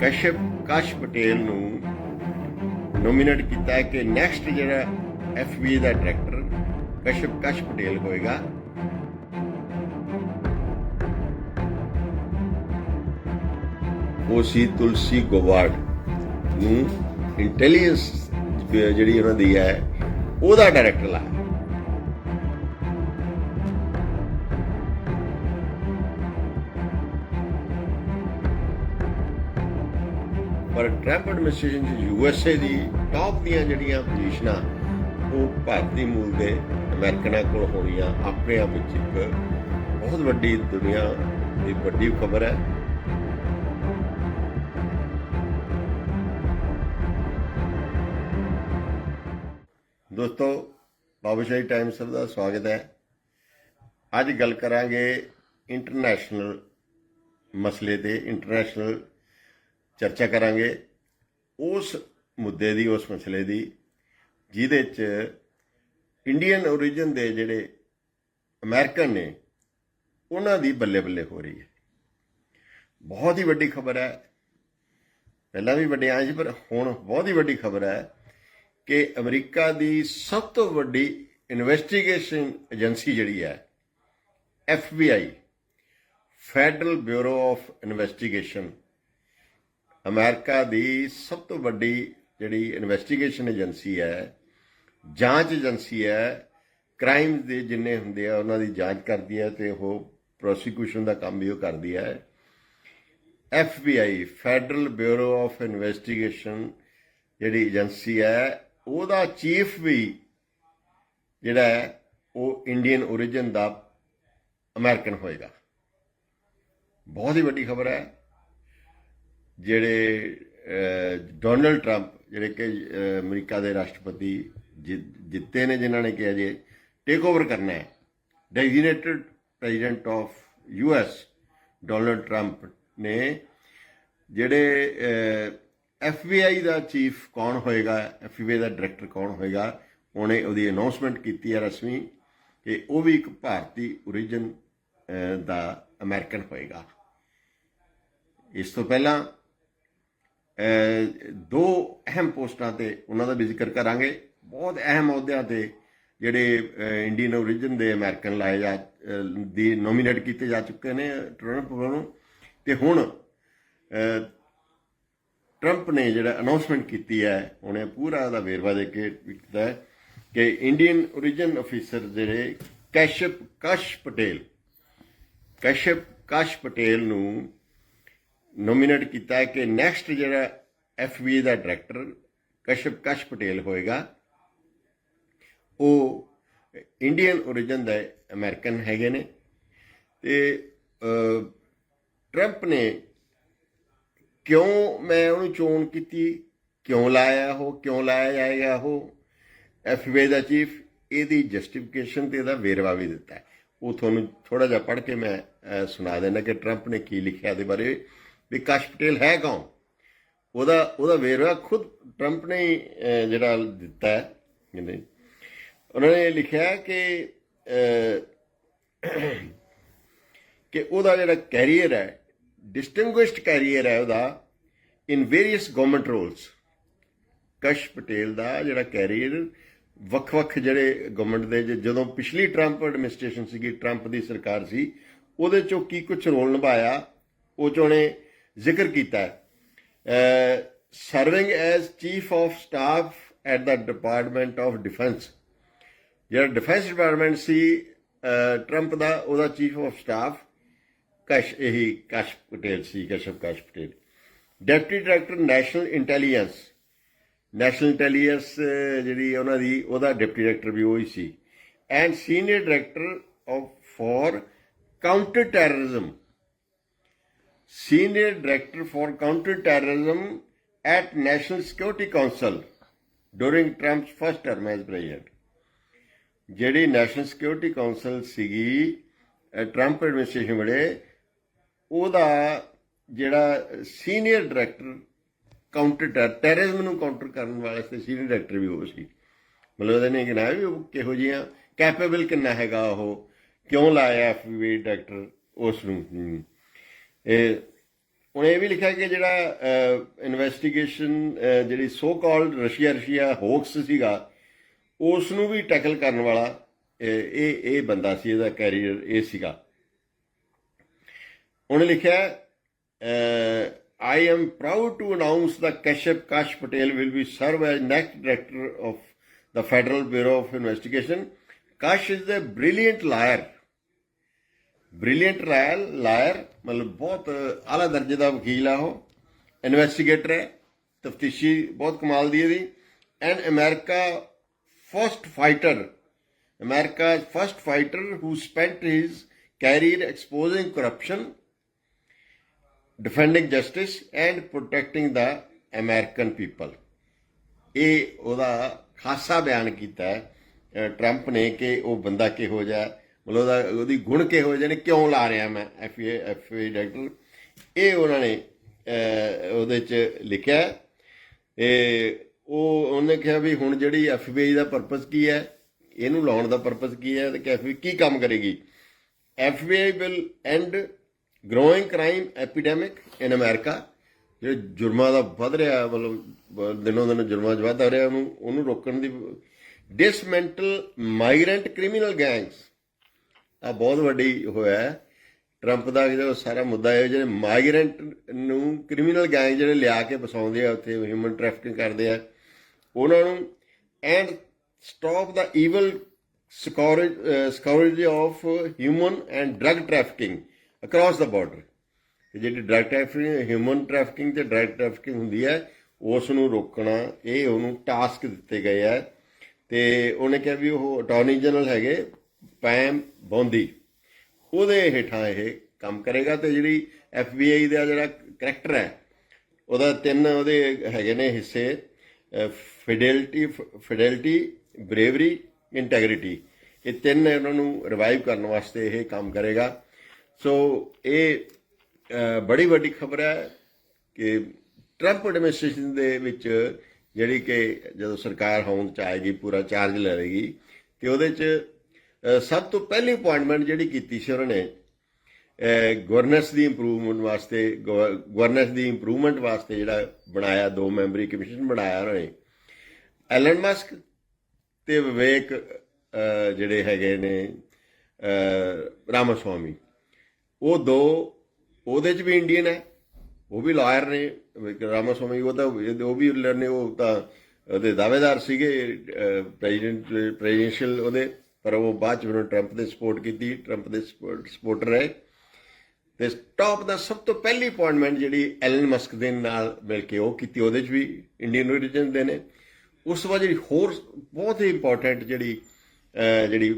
ਕਸ਼ਪ ਕਾਸ਼ ਪਟੇਲ ਨੂੰ ਨੋਮੀਨੇਟ ਕੀਤਾ ਹੈ ਕਿ ਨੈਕਸਟ ਜਿਹੜਾ ਐਫਬੀ ਦਾ ਡਾਇਰੈਕਟਰ ਕਸ਼ਪ ਕਾਸ਼ ਪਟੇਲ ਹੋਏਗਾ। ਉਹ ਸੀ ਤੁਲਸੀ ਗੋਵਾਰਡ ਨੂੰ ਇੰਟੈਲੀਜੈਂਸ ਜਿਹੜੀ ਉਹਨਾਂ ਦੀ ਹੈ, ਉਹਦਾ ਡਾਇਰੈਕਟਰ ਲਾਇਆ ਪਰ ਟਰੰਪ ਐਡਮਿਨਿਸਟ੍ਰੇਸ਼ਨ ਚ ਏ ਦੀ ਟੌਪ ਦੀਆਂ ਜਿਹੜੀਆਂ ਪੋਜੀਸ਼ਨਾਂ ਉਹ ਭਾਰਤੀ ਮੂਲ ਦੇ ਅਮਰੀਕਨਾਂ ਕੋਲ ਹੋਣੀਆਂ ਆਪਣੇ ਆਪ ਵਿੱਚ ਇੱਕ ਬਹੁਤ ਵੱਡੀ ਦੁਨੀਆ ਦੀ ਵੱਡੀ ਖਬਰ ਹੈ। ਦੋਸਤੋ, ਬਾਬੂਸ਼ਾਹੀ ਟਾਈਮਸ ਦਾ ਸਵਾਗਤ ਹੈ। ਅੱਜ ਗੱਲ ਕਰਾਂਗੇ ਇੰਟਰਨੈਸ਼ਨਲ ਮਸਲੇ ਤੇ ਇੰਟਰਨੈਸ਼ਨਲ ਚਰਚਾ ਕਰਾਂਗੇ। ਉਸ ਮੁੱਦੇ ਦੀ, ਉਸ ਮਸਲੇ ਦੀ, ਜਿਹਦੇ ਚ ਇੰਡੀਅਨ origin ਦੇ ਜਿਹੜੇ ਅਮਰੀਕਨ ਨੇ, ਉਹਨਾਂ ਦੀ ਬੱਲੇ ਬੱਲੇ ਹੋ ਰਹੀ ਹੈ। ਬਹੁਤ ਹੀ ਵੱਡੀ ਖਬਰ ਹੈ। ਪਹਿਲਾਂ ਵੀ ਵੱਡੇ ਆਏ ਸੀ, ਪਰ ਹੁਣ ਬਹੁਤ ਹੀ ਵੱਡੀ ਖਬਰ ਹੈ ਕਿ ਅਮਰੀਕਾ ਦੀ ਸਭ ਤੋਂ ਵੱਡੀ ਇਨਵੈਸਟੀਗੇਸ਼ਨ ਏਜੰਸੀ ਜਿਹੜੀ ਹੈ FBI federal bureau of investigation America ਦੀ ਸਭ ਤੋਂ ਵੱਡੀ ਜਿਹੜੀ ਇਨਵੈਸਟੀਗੇਸ਼ਨ ਏਜੰਸੀ ਹੈ, ਜਾਂਚ ਏਜੰਸੀ ਹੈ ਕ੍ਰਾਈਮ ਦੇ ਜਿੰਨੇ ਹੁੰਦੇ ਆ, ਉਹਨਾਂ ਦੀ ਜਾਂਚ ਕਰਦੀ ਹੈ ਤੇ ਉਹ ਪ੍ਰੋਸੀਕਿਊਸ਼ਨ ਦਾ ਕੰਮ ਵੀ ਉਹ ਕਰਦੀ ਹੈ। FBI federal bureau of investigation ਜਿਹੜੀ ਏਜੰਸੀ ਹੈ, ਉਹਦਾ ਚੀਫ ਵੀ ਜਿਹੜਾ ਹੈ, ਉਹ ਇੰਡੀਅਨ origin ਦਾ ਅਮਰੀਕਨ ਹੋਏਗਾ। ਬਹੁਤ ਹੀ ਵੱਡੀ ਖਬਰ ਹੈ। ਜਿਹੜੇ ਡੋਨਲਡ ਟਰੰਪ ਜਿਹੜੇ ਕਿ ਅਮਰੀਕਾ ਦੇ ਰਾਸ਼ਟਰਪਤੀ ਜਿ- ਜਿੱਤੇ ਨੇ, ਜਿਨ੍ਹਾਂ ਨੇ ਕਿਹਾ ਜੇ ਟੇਕ ਓਵਰ ਕਰਨਾ ਹੈ। Designated president of US Donald Trump ਨੇ ਜਿਹੜੇ ਐਫਬੀਆਈ ਦਾ ਚੀਫ ਕੌਣ ਹੋਏਗਾ ਐਫਬੀਆਈ ਦਾ ਡਾਇਰੈਕਟਰ ਕੌਣ ਹੋਏਗਾ, ਉਹਨੇ ਉਹਦੀ ਅਨਾਉਂਸਮੈਂਟ ਕੀਤੀ ਹੈ ਰਸਮੀ ਕਿ ਉਹ ਵੀ ਇੱਕ ਭਾਰਤੀ origin ਦਾ ਅਮਰੀਕਨ ਹੋਏਗਾ। ਇਸ ਤੋਂ ਪਹਿਲਾਂ ਦੋ ਅਹਿਮ ਪੋਸਟਾਂ ਤੇ ਉਹਨਾਂ ਦਾ ਵੀ ਜ਼ਿਕਰ ਕਰਾਂਗੇ। ਬਹੁਤ ਅਹਿਮ ਅਹੁਦਿਆਂ ਤੇ ਜਿਹੜੇ ਇੰਡੀਅਨ origin ਦੇ ਅਮਰੀਕਨ ਲਾਏ ਜਾ ਦੀ ਨੋਮੀਨੇਟ ਕੀਤੇ ਜਾ ਚੁੱਕੇ ਨੇ ਟਰੰਪ ਵੱਲੋਂ। ਤੇ ਹੁਣ ਟਰੰਪ ਨੇ ਜਿਹੜਾ ਅਨਾਉਂਸਮੈਂਟ ਕੀਤੀ ਹੈ, ਉਹਨੇ ਪੂਰਾ ਉਹਦਾ ਵੇਰਵਾ ਦੇ ਕੇ ਕੀਤਾ ਹੈ ਕਿ ਇੰਡੀਅਨ origin ਅਫੀਸਰ ਜਿਹੜੇ ਕੈਸ਼ਪ ਕਸ਼ ਪਟੇਲ, ਕਸ਼ਪ ਕਸ਼ ਪਟੇਲ ਨੂੰ ਨੋਮੀਨੇਟ ਕੀਤਾ ਹੈ ਕਿ ਨੈਕਸਟ ਜਿਹੜਾ ਐਫਬੀ ਦਾ ਡਾਇਰੈਕਟਰ ਕਸ਼ਪ ਕਸ਼ ਪਟੇਲ ਹੋਏਗਾ। ਉਹ ਇੰਡੀਅਨ origin ਦਾ ਅਮਰੀਕਨ ਹੈਗੇ ਨੇ। ਤੇ ਟਰੰਪ ਨੇ ਕਿਉਂ ਮੈਂ ਉਹਨੂੰ ਚੋਣ ਕੀਤੀ? ਕਿਉਂ ਲਾਇਆ ਉਹ? ਕਿਉਂ ਲਾਇਆ ਜਾਏਗਾ ਉਹ? ਐਫਬੀਆਈ ਦਾ ਚੀਫ ਇਹਦੀ ਜਸਟੀਫਿਕੇਸ਼ਨ ਤੇ ਇਹਦਾ ਵੇਰਵਾ ਵੀ ਦਿੱਤਾ ਉਹ ਤੁਹਾਨੂੰ ਥੋੜਾ ਜਿਹਾ ਪੜ੍ਹ ਕੇ ਮੈਂ ਸੁਣਾ ਦੇਣਾ ਕਿ ਟਰੰਪ ਨੇ ਕੀ ਲਿਖਿਆ ਦੇ ਬਾਰੇ। ਵੀ ਕਾਸ਼ ਪਟੇਲ ਹੈ ਕੌਣ? ਉਹਦਾ ਉਹਦਾ ਵੇਰਵਾ ਖੁਦ ਟਰੰਪ ਨੇ ਜਿਹੜਾ ਦਿੱਤਾ ਹੈ, ਕਹਿੰਦੇ। ਉਹਨਾਂ ਨੇ ਲਿਖਿਆ ਕਿ ਕਿ ਉਹਦਾ ਜਿਹੜਾ ਕੈਰੀਅਰ ਹੈ ਡਿਸਟਿੰਗੁਇਸ਼ਡ ਕੈਰੀਅਰ ਹੈ ਉਹਦਾ in various government roles Kash Patel ਦਾ ਜਿਹੜਾ ਕੈਰੀਅਰ, ਵੱਖ-ਵੱਖ ਜਿਹੜੇ ਗਵਰਨਮੈਂਟ ਦੇ ਜਦੋਂ ਪਿਛਲੀ ਟਰੰਪ ਐਡਮਿਨਿਸਟ੍ਰੇਸ਼ਨ ਸੀਗੀ, ਟਰੰਪ ਦੀ ਸਰਕਾਰ ਸੀ, ਉਹਦੇ ਚੋਂ ਕੀ ਕੁਝ ਰੋਲ ਨਿਭਾਇਆ, ਉਹ ਚੋਂ ਨੇ ਜ਼ਿਕਰ ਕੀਤਾ ਹੈ। Serving as chief of staff at the department of defence ਜਿਹੜਾ ਡਿਫੈਂਸ ਡਿਪਾਰਟਮੈਂਟ ਸੀ ਟਰੰਪ ਦਾ, ਉਹਦਾ ਚੀਫ ਆਫ ਸਟਾਫ ਕਸ਼, ਇਹੀ ਕਸ਼ ਪਟੇਲ ਸੀ Kashyap Kash Patel. Deputy director national intelligence national intelligence ਜਿਹੜੀ ਉਹਨਾਂ ਦੀ, ਉਹਦਾ ਡਿਪਟੀ ਡਾਇਰੈਕਟਰ ਵੀ ਉਹੀ ਸੀ। And senior director of for counter terrorism senior director for counter terrorism at national security council during Trump's first term as president ਜਿਹੜੀ national security council ਸੀਗੀ Trump administration ਵੇਲੇ ਉਹਦਾ ਜਿਹੜਾ ਸੀਨੀਅਰ ਡਾਇਰੈਕਟਰ ਕਾਊਂਟਰ ਟੈਰਰਿਜ਼ਮ ਨੂੰ counter ਕਰਨ ਵਾਲੇ senior director ਵੀ ਉਹ ਸੀ। ਮਤਲਬ ਉਹਦੇ ਨੇ ਕਿਹਾ ਵੀ ਉਹ ਕਿਹੋ ਜਿਹੀਆਂ ਕੈਪੇਬਲ ਕਿੰਨਾ ਹੈਗਾ ਉਹ, ਕਿਉਂ ਲਾਇਆ ਐਫਬੀ ਡਾਇਰੈਕਟਰ ਉਸ ਨੂੰ? ਇਹ ਹੁਣ ਇਹ ਵੀ ਲਿਖਿਆ ਕਿ ਜਿਹੜਾ ਇਨਵੈਸਟੀਗੇਸ਼ਨ ਜਿਹੜੀ so called Russia Russia hoax ਸੀਗਾ ਉਸ ਨੂੰ ਵੀ ਟੈਕਲ ਕਰਨ ਵਾਲਾ ਇਹ ਇਹ ਬੰਦਾ ਸੀ, ਇਹਦਾ ਕੈਰੀਅਰ ਇਹ ਸੀਗਾ ਉਹਨੇ ਲਿਖਿਆ I am proud to announce the Kashyap Kash Patel will be serve as next director of the Federal Bureau of Investigation. Kash is a brilliant liar. Brilliant liar liar ਮਤਲਬ ਬਹੁਤ ਆਲਾ ਦਰਜੇ ਦਾ ਵਕੀਲ ਆ ਉਹ ਇਨਵੈਸਟੀਗੇਟਰ ਹੈ ਤਫਤੀਸ਼ੀ ਬਹੁਤ ਕਮਾਲ ਦੀ ਇਹਦੀ and America first fighter America first fighter who spent his career exposing corruption defending justice and protecting the American people. ਇਹ ਉਹਦਾ ਖਾਸਾ ਬਿਆਨ ਕੀਤਾ ਹੈ ਟਰੰਪ ਨੇ ਕਿ ਉਹ ਬੰਦਾ ਕਿਹੋ ਜਿਹਾ ਮਤਲਬ ਉਹਦਾ ਉਹਦੀ ਗੁਣ ਕਿਹੋ ਜਿਹੇ ਨੇ, ਕਿਉਂ ਲਾ ਰਿਹਾ ਮੈਂ ਐਫਏ ਐਫਏ ਡਾਇਰੈਕਟਰ ਇਹ ਉਹਨਾਂ ਨੇ ਉਹਦੇ ਚ ਲਿਖਿਆ ਹੈ। ਤੇ ਉਹ, ਉਹਨੇ ਕਿਹਾ ਵੀ ਹੁਣ ਜਿਹੜੀ ਐਫਬੀਆਈ ਦਾ ਪਰਪਸ ਕੀ ਹੈ? ਇਹਨੂੰ ਲਾਉਣ ਦਾ ਪਰਪਸ ਕੀ ਹੈ? ਤੇ ਕਿ ਕੀ ਕੰਮ ਕਰੇਗੀ? FBI will end growing crime epidemic in America ਜਿਹੜੇ ਜੁਰਮਾਂ ਦਾ ਵੱਧ ਰਿਹਾ ਮਤਲਬ, ਬ- ਦਿਨੋਂ ਦਿਨ ਜੁਰਮਾਂ 'ਚ ਵਾਧਾ ਰਿਹਾ ਉਹਨੂੰ ਉਹਨੂੰ ਰੋਕਣ ਦੀ ਡਿਸਮੈਂਟਲ ਮਾਈਗ੍ਰੈਂਟ ਕ੍ਰਿਮੀਨਲ ਗੈਂਗਸ ਆ ਬਹੁਤ ਵੱਡੀ ਹੋਇਆ ਟਰੰਪ ਦਾ ਜਿਹੜਾ ਸਾਰਾ ਮੁੱਦਾ ਹੈ ਜਿਹੜੇ ਮਾਈਗ੍ਰੈਂਟ ਨੂੰ ਕ੍ਰਿਮੀਨਲ ਗੈਂਗ ਜਿਹੜੇ ਲਿਆ ਕੇ ਫਸਾਉਂਦੇ ਆ ਉੱਥੇ ਹਿਊਮਨ ਟ੍ਰੈਫਿਕਿੰਗ ਕਰਦੇ ਆ ਉਹਨਾਂ ਨੂੰ and stop the evil scourge uh, scourge of human and drug trafficking across the ਜਿਹੜੀ ਡਰਗ ਟ੍ਰੈਫਿਕਿੰਗ ਹਿਊਮਨ ਟ੍ਰੈਫਿਕਿੰਗ ਤੇ ਡਰਗ ਟ੍ਰੈਫਿਕਿੰਗ ਹੁੰਦੀ ਹੈ ਉਸ ਨੂੰ ਰੋਕਣਾ ਇਹ ਉਹਨੂੰ ਟਾਸਕ ਦਿੱਤੇ ਗਏ ਆ। ਤੇ ਉਹਨੇ ਕਿਹਾ ਵੀ ਉਹ ਅਟਾਰਨੀ ਜਨਰਲ ਹੈਗੇ ਪੈਮ ਬੌਂਦੀ। ਉਹਦੇ ਹੇਠਾਂ ਇਹ ਕੰਮ ਕਰੇਗਾ ਤੇ ਜਿਹੜੀ FBI ਦਾ ਜਿਹੜਾ ਕਰੈਕਟਰ ਹੈ, ਉਹਦਾ ਤਿੰਨ ਉਹਦੇ ਹੈਗੇ ਨੇ ਹਿੱਸੇ ਫਿਡੈਲਿਟੀ ਫਿਡੈਲਿਟੀ ਬਰੇਵਰੀ ਇੰਟੈਗ੍ਰਿਟੀ ਇਹ ਤਿੰਨ ਇਹਨਾਂ ਨੂੰ ਰਿਵਾਈਵ ਕਰਨ ਵਾਸਤੇ ਇਹ ਕੰਮ ਕਰੇਗਾ। ਸੋ ਇਹ ਬੜੀ ਵੱਡੀ ਖਬਰ ਹੈ ਕਿ ਟਰੰਪ ਐਡਮਿਨਿਸਟ੍ਰੇਸ਼ਨ ਦੇ ਵਿੱਚ ਜਿਹੜੀ ਕਿ ਜਦੋਂ ਸਰਕਾਰ ਹੋਂਦ ਚ ਆਏਗੀ ਪੂਰਾ ਚਾਰਜ ਲਵੇਗੀ ਤੇ ਉਹਦੇ ਚ ਸਭ ਤੋਂ ਪਹਿਲੀ ਅਪਾਇੰਟਮੈਂਟ ਜਿਹੜੀ ਕੀਤੀ ਸੀ ਉਹਨਾਂ ਨੇ ਗਵਰਨੈਂਸ ਦੀ ਇੰਪਰੂਵਮੈਂਟ ਵਾਸਤੇ ਗਵਰਨੈਂਸ ਦੀ ਇੰਪਰੂਵਮੈਂਟ ਵਾਸਤੇ ਜਿਹੜਾ ਬਣਾਇਆ, ਦੋ ਮੈਂਬਰੀ ਕਮਿਸ਼ਨ ਬਣਾਇਆ ਉਹਨਾਂ ਨੇ। ਐਲਨ ਮਸਕ ਤੇ ਵਿਵੇਕ ਜਿਹੜੇ ਹੈਗੇ ਨੇ ਰਾਮਸਵਾਮੀ ਉਹ ਦੋ, ਉਹਦੇ ਚ ਵੀ ਇੰਡੀਅਨ ਹੈ, ਉਹ ਵੀ ਲਾਇਰ ਨੇ ਰਾਮਸਵਾਮੀ ਉਹ ਤਾਂ, ਉਹ ਵੀ ਨੇ ਉਹ ਤਾਂ ਉਹਦੇ ਦਾਅਵੇਦਾਰ ਸੀਗੇ ਪ੍ਰੈਜ਼ੀਡੈਂਟ ਪ੍ਰੈਜ਼ੀਡੈਂਸ਼ੀਅਲ ਉਹਦੇ। ਪਰ ਉਹ ਬਾਅਦ ਚ ਉਹਨਾਂ ਟਰੰਪ ਦੇ ਸਪੋਰਟ ਕੀਤੀ ਟਰੰਪ ਦੇ ਸਪੋਰਟਰ ਰਹੇ। ਤੇ ਟੌਪ ਦਾ ਸਭ ਤੋਂ ਪਹਿਲੀ ਅਪਾਇੰਟਮੈਂਟ ਜਿਹੜੀ ਐਲਨ ਮਸਕ ਦੇ ਨਾਲ ਮਿਲ ਕੇ ਉਹ ਕੀਤੀ, ਉਹਦੇ ਚ ਵੀ ਇੰਡੀਅਨ ਓਰੀਜਨ ਦੇ ਨੇ। ਉਸ ਤੋਂ ਬਾਅਦ ਜਿਹੜੀ ਹੋਰ ਬਹੁਤ ਹੀ ਇੰਪੋਰਟੈਂਟ ਜਿਹੜੀ ਜਿਹੜੀ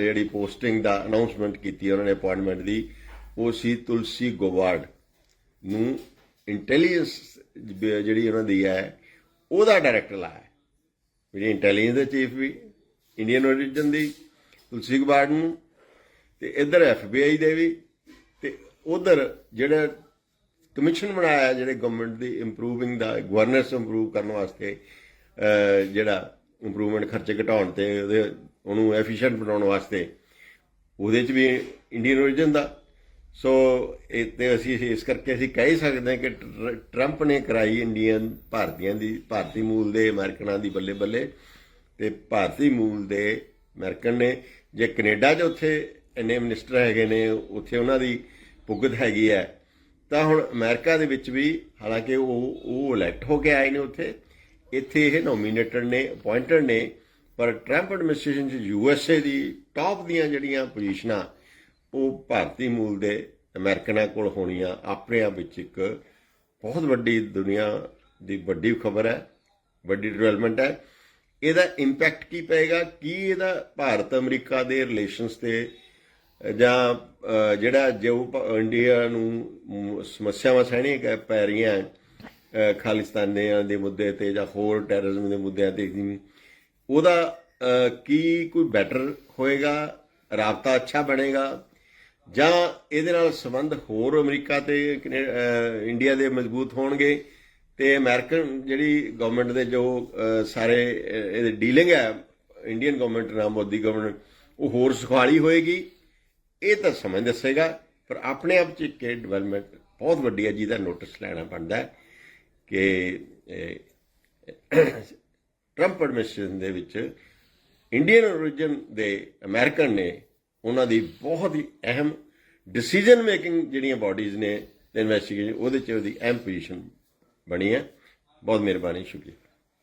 ਜਿਹੜੀ ਪੋਸਟਿੰਗ ਦਾ ਅਨਾਉਂਸਮੈਂਟ ਕੀਤੀ ਉਹਨਾਂ ਨੇ ਅਪਾਇੰਟਮੈਂਟ ਦੀ, ਉਹ ਸੀ ਤੁਲਸੀ ਗੋਵਾਰਡ ਨੂੰ ਇੰਟੈਲੀਜੈਂਸ ਜਿਹੜੀ ਉਹਨਾਂ ਦੀ ਹੈ, ਉਹਦਾ ਡਾਇਰੈਕਟਰ ਲਾਇਆ। ਜਿਹੜੀ ਇੰਟੈਲੀਜੈਂਸ ਦੇ ਚੀਫ ਵੀ। ਇੰਡੀਅਨ ਓਰੀਜਨ ਦੀ ਤੁਲਸੀ ਗੋਵਾਰਡ ਨੂੰ, ਤੇ ਇੱਧਰ ਐਫਬੀਆਈ ਦੇ ਵੀ, ਤੇ ਉਧਰ ਜਿਹੜਾ ਕਮਿਸ਼ਨ ਬਣਾਇਆ, ਜਿਹੜੇ ਗਵਰਨਮੈਂਟ ਦੀ ਇੰਪਰੂਵਿੰਗ ਦਾ ਗਵਰਨੈਂਸ ਇੰਪਰੂਵ ਕਰਨ ਵਾਸਤੇ ਜਿਹੜਾ ਇੰਪਰੂਵਮੈਂਟ ਖਰਚੇ ਘਟਾਉਣ ਤੇ ਉਹਦੇ, ਉਹਨੂੰ ਐਫੀਸ਼ੀਐਂਟ ਬਣਾਉਣ ਵਾਸਤੇ, ਉਹਦੇ ਚ ਵੀ ਇੰਡੀਅਨ origin ਦਾ। ਸੋ ਇਹ ਅਸੀਂ ਇਸ ਕਰਕੇ ਅਸੀਂ ਕਹਿ ਸਕਦੇ ਹਾਂ ਕਿ ਟਰ- ਟਰੰਪ ਨੇ ਕਰਾਈ ਇੰਡੀਅਨ ਭਾਰਤੀਆਂ ਦੀ, ਭਾਰਤੀ ਮੂਲ ਦੇ, ਅਮਰੀਕਨਾਂ ਦੀ ਬੱਲੇ ਬੱਲੇ ਤੇ ਭਾਰਤੀ ਮੂਲ ਦੇ ਅਮਰੀਕਨ ਨੇ, ਜੇ ਕੈਨੇਡਾ 'ਚ ਉੱਥੇ ਇੰਨੇ ਮਿਨਿਸਟਰ ਹੈਗੇ ਨੇ, ਉੱਥੇ ਉਹਨਾਂ ਦੀ ਪੁੱਗਤ ਹੈਗੀ ਹੈ, ਤਾਂ ਹੁਣ ਅਮਰੀਕਾ ਦੇ ਵਿੱਚ ਵੀ ਹਾਲਾਂਕਿ ਉਹ ਉਹ ਇਲੈਕਟ ਹੋ ਕੇ ਆਏ ਨੇ ਉੱਥੇ, ਇੱਥੇ ਇਹ ਨੋਮੀਨੇਟਡ ਨੇ ਅਪਾਇੰਟਡ ਨੇ, ਪਰ ਟਰੰਪ ਐਡਮਿਨਿਸਟ੍ਰੇਸ਼ਨ 'ਚ ਯੂਐਸਏ ਦੀ ਟੌਪ ਦੀਆਂ ਜਿਹੜੀਆਂ ਪੋਜੀਸ਼ਨਾਂ ਉਹ ਭਾਰਤੀ ਮੂਲ ਦੇ ਅਮਰੀਕਨਾਂ ਕੋਲ ਹੋਣੀਆਂ, ਆਪਣੇ ਆਪ ਵਿੱਚ ਇੱਕ ਬਹੁਤ ਵੱਡੀ ਦੁਨੀਆ ਦੀ ਵੱਡੀ ਖਬਰ ਹੈ, ਵੱਡੀ ਡਿਵੈਲਪਮੈਂਟ ਹੈ। ਇਹਦਾ ਇੰਪੈਕਟ ਕੀ ਪਏਗਾ? ਕੀ ਇਹਦਾ ਭਾਰਤ ਅਮਰੀਕਾ ਦੇ ਰਿਲੇਸ਼ਨਸ ਤੇ, ਜਾਂ ਜਿਹੜਾ ਜੋ ਭ- ਇੰਡੀਆ ਨੂੰ ਸਮੱਸਿਆਵਾਂ ਸਹਿਣੀਆਂ ਪੈ ਰਹੀਆਂ ਖਾਲਿਸਤਾਨੀਆਂ ਦੇ ਮੁੱਦੇ ਤੇ ਜਾਂ ਹੋਰ ਟੈਰਰਿਜ਼ਮ ਦੇ ਮੁੱਦਿਆਂ ਤੇ ਉਹਦਾ ਕੀ ਕੋਈ ਬੈਟਰ ਹੋਏਗਾ? ਰਾਬਤਾ ਅੱਛਾ ਬਣੇਗਾ? ਜਾਂ ਇਹਦੇ ਨਾਲ ਸੰਬੰਧ ਹੋਰ ਅਮਰੀਕਾ ਤੇ ਇੰਡੀਆ ਦੇ ਮਜ਼ਬੂਤ ਹੋਣਗੇ? ਤੇ ਅਮਰੀਕਨ ਜਿਹੜੀ ਗਵਰਨਮੈਂਟ ਦੇ ਜੋ ਸਾਰੇ ਇਹਦੇ ਡੀਲਿੰਗ ਹੈ ਇੰਡੀਅਨ ਗਵਰਨਮੈਂਟ ਨਾਲ ਮੋਦੀ ਗਵਰਨਮੈਂਟ ਉਹ ਹੋਰ ਸੁਖਾਲੀ ਹੋਏਗੀ। ਇਹ ਤਾਂ ਸਮਝ ਦੱਸੇਗਾ, ਪਰ ਆਪਣੇ ਆਪ ਚ ਇੱਕ ਡਿਵੈਲਪਮੈਂਟ ਬਹੁਤ ਵੱਡੀ ਹੈ ਜਿਹਦਾ ਨੋਟਿਸ ਲੈਣਾ ਪੈਂਦਾ ਹੈ ਕਿ ਟਰੰਪ ਐਡਮਿਨਿਸਟ੍ਰੇਸ਼ਨ ਦੇ ਵਿੱਚ ਇੰਡੀਅਨ origin ਦੇ ਅਮਰੀਕਨ ਨੇ ਉਹਨਾਂ ਦੀ ਬਹੁਤ ਹੀ ਅਹਿਮ ਡਿਸੀਜਨ ਮੇਕਿੰਗ ਜਿਹੜੀਆਂ ਬਾਡੀਜ਼ ਨੇ ਇਨਵੈਸਟੀਗੇਸ਼ਨ ਉਹਦੇ ਚ ਉਹਦੀ ਅਹਿਮ ਪੋਜੀਸ਼ਨ ਬਣੀ ਹੈ। ਬਹੁਤ ਮਿਹਰਬਾਨੀ ਸ਼ੁਕਰੀਆ।